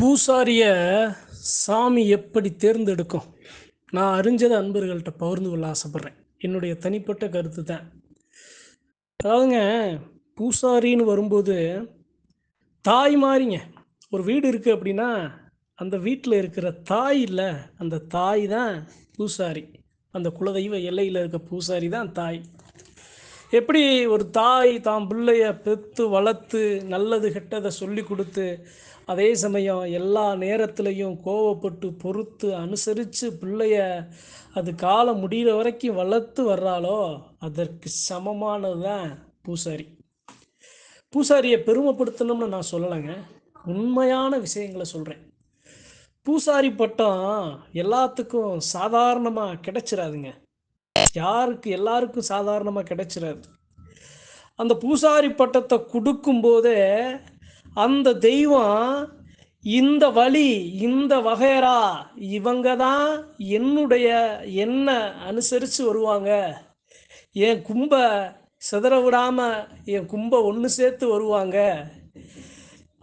பூசாரிய சாமி எப்படி தேர்ந்தெடுக்கும்? நான் அறிஞ்சதை அன்பர்கள்ட்ட பகிர்ந்து கொள்ள ஆசைப்பட்றேன். என்னுடைய தனிப்பட்ட கருத்து தான். அதாவதுங்க பூசாரின்னு வரும்போது தாய் மாறிங்க. ஒரு வீடு இருக்குது அப்படின்னா அந்த வீட்டில் இருக்கிற தாய் இல்லை அந்த தாய் தான் பூசாரி. அந்த குலதெய்வ எல்லையில் இருக்க பூசாரி தான் தாய். எப்படி ஒரு தாய் தான் பிள்ளைய பெற்று வளர்த்து நல்லது கெட்டதை சொல்லி கொடுத்து அதே சமயம் எல்லா நேரத்துலையும் கோவப்பட்டு பொறுத்து அனுசரித்து பிள்ளைய அது காலம் முடிகிற வரைக்கும் வளர்த்து வர்றாளோ அதற்கு சமமானது தான் பூசாரி. பூசாரியை பெருமைப்படுத்தணும்னு நான் சொல்லலைங்க. உண்மையான விஷயங்களை சொல்கிறேன் பூசாரி பட்டம் எல்லாத்துக்கும் சாதாரணமாக கிடைச்சிடாதுங்க யாருக்கு எல்லாருக்கும் சாதாரணமாக கிடைச்சிடாது அந்த பூசாரி பட்டத்தை கொடுக்கும்போதே அந்த தெய்வம் இந்த வழி இந்த வகையரா இவங்க தான் என்னுடைய என்ன அனுசரித்து வருவாங்க. என் கும்ப சிதற விடாமல் என் கும்பை ஒன்று சேர்த்து வருவாங்க.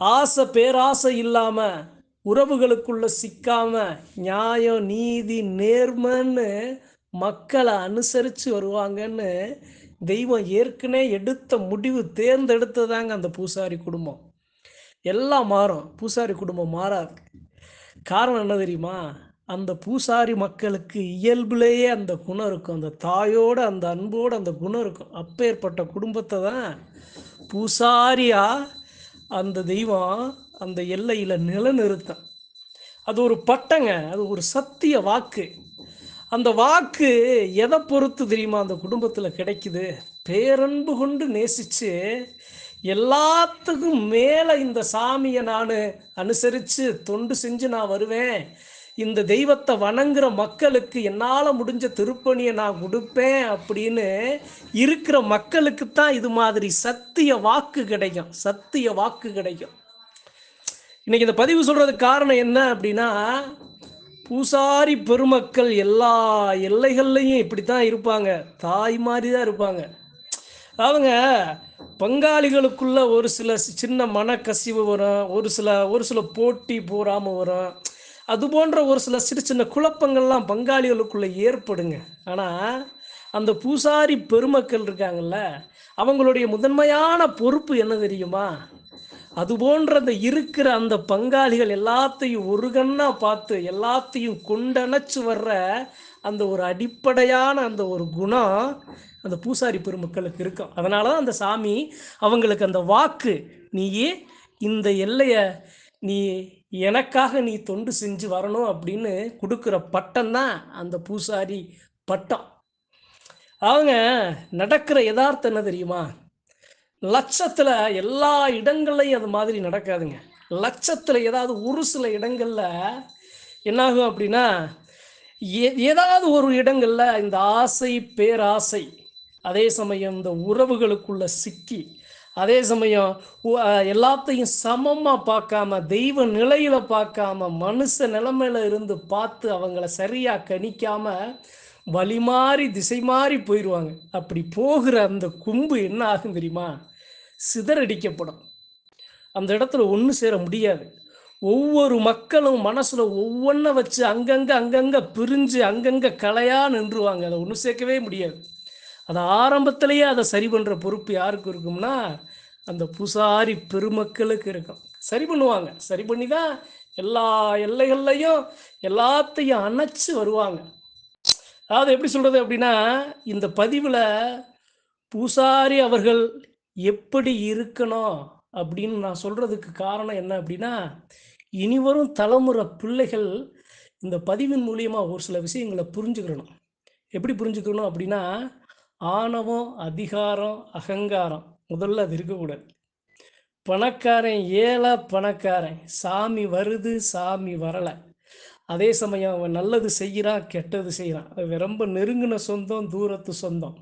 ஆசை பேராசை இல்லாமல் உறவுகளுக்குள்ள சிக்காம நியாயம் நீதி நேர்மன்னு மக்களை அனுசரித்து வருவாங்கன்னு தெய்வம் ஏற்கனவே எடுத்த முடிவு தேர்ந்தெடுத்ததாங்க அந்த பூசாரி குடும்பம். எல்லாம் மாறும். பூசாரி குடும்பம் மாறாது. காரணம் என்ன தெரியுமா? அந்த பூசாரி மக்களுக்கு இயல்புலேயே அந்த குணம் இருக்கும். அந்த தாயோடு அந்த அன்போட அந்த குணம் இருக்கும். அப்பேற்பட்ட குடும்பத்தை தான் பூசாரியாக அந்த தெய்வம் அந்த எல்லையில் நிலநிறுத்தம். அது ஒரு பட்டங்க. அது ஒரு சத்திய வாக்கு. அந்த வாக்கு எதை பொறுத்து தெரியுமா அந்த குடும்பத்தில் கிடைக்குது? பேரன்பு கொண்டு நேசித்து எல்லாத்துக்கும் மேலே இந்த சாமியை நான் அனுசரித்து தொண்டு செஞ்சு நான் வருவேன். இந்த தெய்வத்தை வணங்குற மக்களுக்கு என்னால் முடிஞ்ச திருப்பணியை நான் கொடுப்பேன் அப்படின்னு இருக்கிற மக்களுக்கு தான் இது மாதிரி சத்திய வாக்கு கிடைக்கும். சத்திய வாக்கு கிடைக்கும். இன்னைக்கு இந்த பதிவு சொல்கிறதுக்கு காரணம் என்ன அப்படின்னா பூசாரி பெருமக்கள் எல்லா எல்லைகள்லையும் இப்படி தான் இருப்பாங்க. தாய் மாதிரி தான் இருப்பாங்க. அவங்க பங்காளிகளுக்குள்ள ஒரு சில சின்ன மனக்கசிவு வரும் ஒரு சில ஒரு சில போட்டி போறாமல் வரும். அது போன்ற ஒரு சில சிறு சின்ன குழப்பங்கள்லாம் பங்காளிகளுக்குள்ள ஏற்படுங்க. ஆனால் அந்த பூசாரி பெருமக்கள் இருக்காங்கல்ல அவங்களுடைய முதன்மையான பொறுப்பு என்ன தெரியுமா? அது போன்ற அந்த இருக்கிற அந்த பங்காளிகள் எல்லாத்தையும் ஒரு கண்ணா பார்த்து எல்லாத்தையும் கொண்டணைச்சு வர்ற அந்த ஒரு அடிப்படையான அந்த ஒரு குணம் அந்த பூசாரி பெருமக்களுக்கு இருக்கும். அதனால தான் அந்த சாமி அவங்களுக்கு அந்த வாக்கு நீயே இந்த எல்லையை நீ எனக்காக நீ தொண்டு செஞ்சு வரணும் அப்படின்னு கொடுக்குற பட்டம் தான் அந்த பூசாரி பட்டம். அவங்க நடக்கிற யதார்த்தம் என்ன தெரியுமா? லட்சத்தில் எல்லா இடங்கள்லையும் அது மாதிரி நடக்காதுங்க. லட்சத்தில் ஏதாவது ஒரு சில இடங்களில் என்னாகும் அப்படின்னா ஏதாவது ஒரு இடங்களில் இந்த ஆசை பேராசை அதே சமயம் இந்த உறவுகளுக்குள்ள சிக்கி அதே சமயம் எல்லாத்தையும் சமமாக பார்க்காம தெய்வ நிலையில் பார்க்காம மனுஷ நிலைமையில இருந்து பார்த்து அவங்கள சரியாக கணிக்காமல் வழி மாறி திசை மாறி போயிடுவாங்க அப்படி போகிற அந்த கும்பு என்ன ஆகும் தெரியுமா? சிதறடிக்கப்படும். அந்த இடத்துல ஒன்று சேர முடியாது. ஒவ்வொரு மக்களும் மனசில் ஒவ்வொன்றை வச்சு அங்கங்கே அங்கங்கே பிரிஞ்சு அங்கங்கே கலையா நின்றுவாங்க. அதை ஒன்று சேர்க்கவே முடியாது. அதை ஆரம்பத்திலேயே அதை சரி பண்ணுற பொறுப்பு யாருக்கு இருக்கும்னா அந்த புசாரி பெருமக்களுக்கு இருக்கும். சரி பண்ணுவாங்க. சரி பண்ணி தான் எல்லா எல்லைகள்லையும் எல்லாத்தையும் அணைச்சு வருவாங்க. அதாவது எப்படி சொல்கிறது அப்படின்னா இந்த பதிவில் பூசாரி அவர்கள் எப்படி இருக்கணும் அப்படின்னு நான் சொல்கிறதுக்கு காரணம் என்ன அப்படின்னா இனிவரும் தலைமுறை பிள்ளைகள் இந்த பதிவின் மூலியமாக ஒரு சில விஷயங்களை புரிஞ்சுக்கிறணும் எப்படி புரிஞ்சுக்கணும் அப்படின்னா ஆணவம் அதிகாரம் அகங்காரம் முதல்ல அது இருக்கக்கூடாது. பணக்காரன் ஏழை பணக்காரன் சாமி வருது சாமி வரலை. அதே சமயம் அவன் நல்லது செய்கிறான் கெட்டது செய்கிறான். ரொம்ப நெருங்கின சொந்தம் தூரத்து சொந்தம்.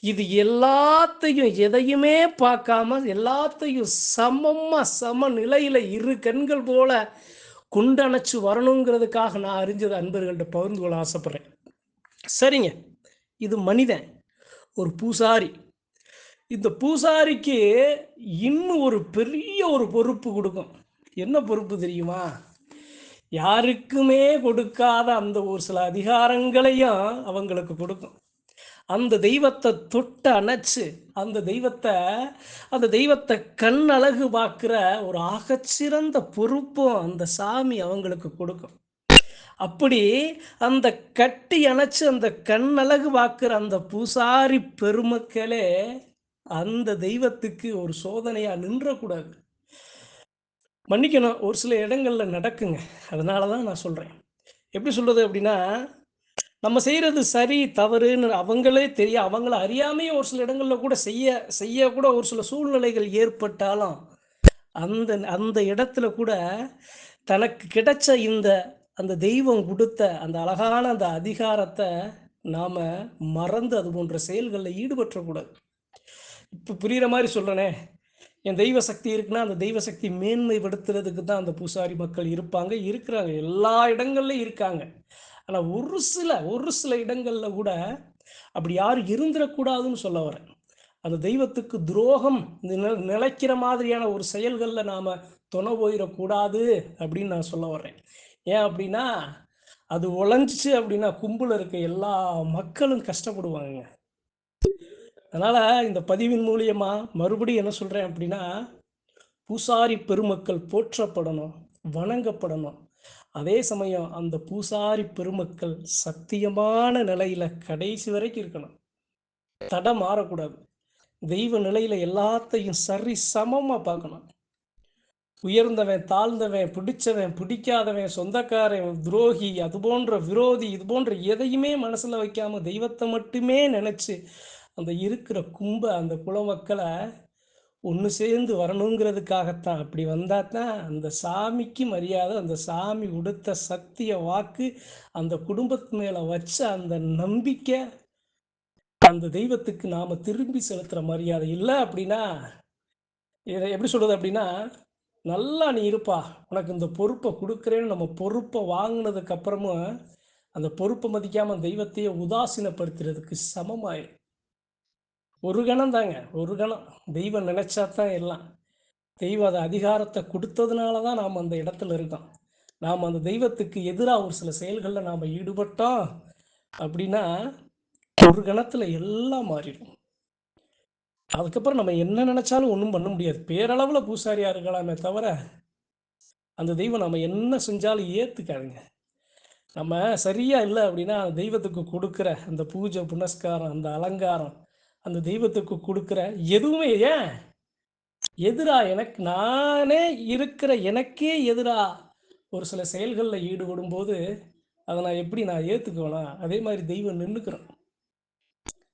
இது எல்லாத்தையும் எதையுமே பார்க்காம எல்லாத்தையும் சமமாக சம நிலையில் இரு கண்கள் போல குண்டணைச்சு வரணுங்கிறதுக்காக நான் அறிஞ்சது அன்பர்கள்ட்ட பகிர்ந்து கொள்ள ஆசைப்பட்றேன். சரிங்க. இது மனிதன் ஒரு பூசாரி. இந்த பூசாரிக்கு இன்னும் ஒரு பெரிய ஒரு பொறுப்பு கொடுக்கும். என்ன பொறுப்பு தெரியுமா? யாருக்குமே கொடுக்காத அந்த ஒரு சில அதிகாரங்களையும் அவங்களுக்கு கொடுக்கும். அந்த தெய்வத்தை தொட்டு அணைச்சு அந்த தெய்வத்தை அந்த தெய்வத்தை கண் அழகு பார்க்குற ஒரு ஆகச்சிறந்த பொறுப்பும் அந்த சாமி அவங்களுக்கு கொடுக்கும். அப்படி அந்த கட்டி அணைச்சு அந்த கண் அழகு பார்க்குற அந்த பூசாரி பெருமக்களே அந்த தெய்வத்துக்கு ஒரு சோதனையாக நின்றக்கூடாது. மன்னிக்கணும். ஒரு சில இடங்களில் நடக்குங்க. அதனால தான் நான் சொல்கிறேன் எப்படி சொல்கிறது அப்படின்னா நம்ம செய்கிறது சரி தவறுன்னு அவங்களே தெரிய அவங்கள அறியாமையே ஒரு சில இடங்களில் கூட செய்ய செய்ய கூட ஒரு சில சூழ்நிலைகள் ஏற்பட்டாலும் அந்த அந்த இடத்துல கூட தனக்கு கிடைச்ச இந்த அந்த தெய்வம் கொடுத்த அந்த அழகான அந்த அதிகாரத்தை நாம் மறந்து அது போன்ற செயல்களில் ஈடுபற்றக்கூடாது இப்போ புரிகிற மாதிரி சொல்கிறேனே என் தெய்வ சக்தி இருக்குன்னா அந்த தெய்வ சக்தி மேன்மைப்படுத்துறதுக்கு தான் அந்த பூசாரி மக்கள் இருப்பாங்க இருக்கிறாங்க. எல்லா இடங்கள்லையும் இருக்காங்க. ஆனால் ஒரு சில ஒரு சில இடங்களில் கூட அப்படி யாரும் இருந்துடக்கூடாதுன்னு சொல்ல வரேன். அந்த தெய்வத்துக்கு துரோகம் நிலைக்கிற மாதிரியான ஒரு செயல்களில் நாம் துணை போயிடக்கூடாது அப்படின்னு நான் சொல்ல வர்றேன் ஏன் அப்படின்னா அது ஒழஞ்சிச்சு அப்படின்னா கும்பல் இருக்க எல்லா மக்களும் கஷ்டப்படுவாங்க அதனால் இந்த பதிவின் மூலியமாக மறுபடியும் என்ன சொல்கிறேன் அப்படின்னா பூசாரி பெருமக்கள் போற்றப்படணும் வணங்கப்படணும். அதே சமயம் அந்த பூசாரி பெருமக்கள் சத்தியமான நிலையில் கடைசி வரைக்கும் இருக்கணும். தடம் மாறக்கூடாது. தெய்வ நிலையில் எல்லாத்தையும் சரி சமமாக பார்க்கணும். உயர்ந்தவன் தாழ்ந்தவன் பிடிச்சவன் பிடிக்காதவன் சொந்தக்காரன் துரோகி அது போன்ற விரோதி இது போன்ற எதையுமே மனசில் வைக்காமல் தெய்வத்தை மட்டுமே நினச்சி அந்த இருக்கிற கும்ப அந்த குல மக்களை ஒன்று சேர்ந்து வரணுங்கிறதுக்காகத்தான். அப்படி வந்தால் தான் அந்த சாமிக்கு மரியாதை அந்த சாமி உடுத்த சக்தியை வாக்கு அந்த குடும்பத்து மேலே வச்ச அந்த நம்பிக்கை அந்த தெய்வத்துக்கு நாம் திரும்பி செலுத்துகிற மரியாதை இல்லை அப்படின்னா இதை எப்படி சொல்கிறது அப்படின்னா நல்லா நீ இருப்பா உனக்கு இந்த பொறுப்பை கொடுக்குறேன்னு நம்ம பொறுப்பை வாங்கினதுக்கு அப்புறமும் அந்த பொறுப்பை மதிக்காமல் தெய்வத்தையே உதாசீனப்படுத்துறதுக்கு சமமாயிரும் ஒரு கணம் தாங்க ஒரு கணம். தெய்வம் நினைச்சா தான் எல்லாம். தெய்வம் அதை அதிகாரத்தை கொடுத்ததுனால தான் நாம் அந்த இடத்துல இருக்கோம். நாம் அந்த தெய்வத்துக்கு எதிராக ஒரு சில செயல்களில் நாம் ஈடுபட்டோம் அப்படின்னா ஒரு கணத்தில் எல்லாம் மாறிடும். அதுக்கப்புறம் நம்ம என்ன நினச்சாலும் ஒன்றும் பண்ண முடியாது. பேரளவில் பூசாரியாக இருக்கலாமே தவிர அந்த தெய்வம் நம்ம என்ன செஞ்சாலும் ஏற்றுக்காதுங்க நம்ம சரியாக இல்லை அப்படின்னா அந்த தெய்வத்துக்கு கொடுக்குற அந்த பூஜை புனஸ்காரம் அந்த அலங்காரம் அந்த தெய்வத்துக்கு கொடுக்குற எதுவுமே ஏன்? எதிரா எனக்கு நானே இருக்கிற எனக்கே எதிரா ஒரு சில செயல்களில் ஈடுபடும் போது அதை நான் எப்படி நான் ஏற்றுக்குவேனா அதே மாதிரி தெய்வம் நின்றுக்கிறோம்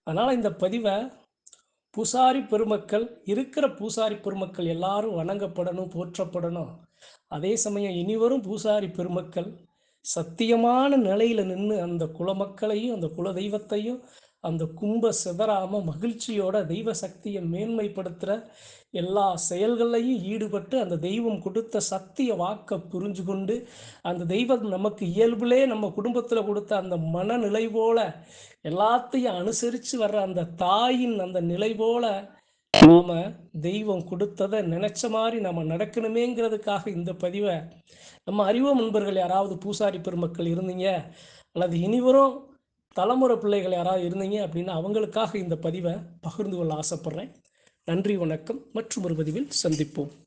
அதனால் இந்த பதிவை பூசாரி பெருமக்கள் இருக்கிற பூசாரி பெருமக்கள் எல்லாரும் வணங்கப்படணும் போற்றப்படணும். அதே சமயம் இனிவரும் பூசாரி பெருமக்கள் சத்தியமான நிலையில் நின்று அந்த குலமக்களையும் அந்த குல தெய்வத்தையும் அந்த கும்ப சிதறாம மகிழ்ச்சியோட தெய்வ சக்தியை மேன்மைப்படுத்துகிற எல்லா செயல்களையும் ஈடுபட்டு அந்த தெய்வம் கொடுத்த சக்தியை வாக்க புரிஞ்சு கொண்டு அந்த தெய்வம் நமக்கு இயல்புலே நம்ம குடும்பத்தில் கொடுத்த அந்த மனநிலை போல எல்லாத்தையும் அனுசரித்து வர்ற அந்த தாயின் அந்த நிலை போல நாம தெய்வம் கொடுத்ததை நினைச்ச மாதிரி நம்ம நடக்கணுமேங்கிறதுக்காக இந்த பதிவை நம்ம அறிவோம் நண்பர்கள். யாராவது பூசாரி பெருமக்கள் இருந்தீங்க அல்லது இனிவரும் தலைமுறை பிள்ளைகள் யாராவது இருந்தீங்க அப்படின்னா அவங்களுக்காக இந்த பதிவை பகிர்ந்து கொள்ள ஆசைப்பட்றேன். நன்றி வணக்கம். மற்றும் ஒரு பதிவில் சந்திப்போம்.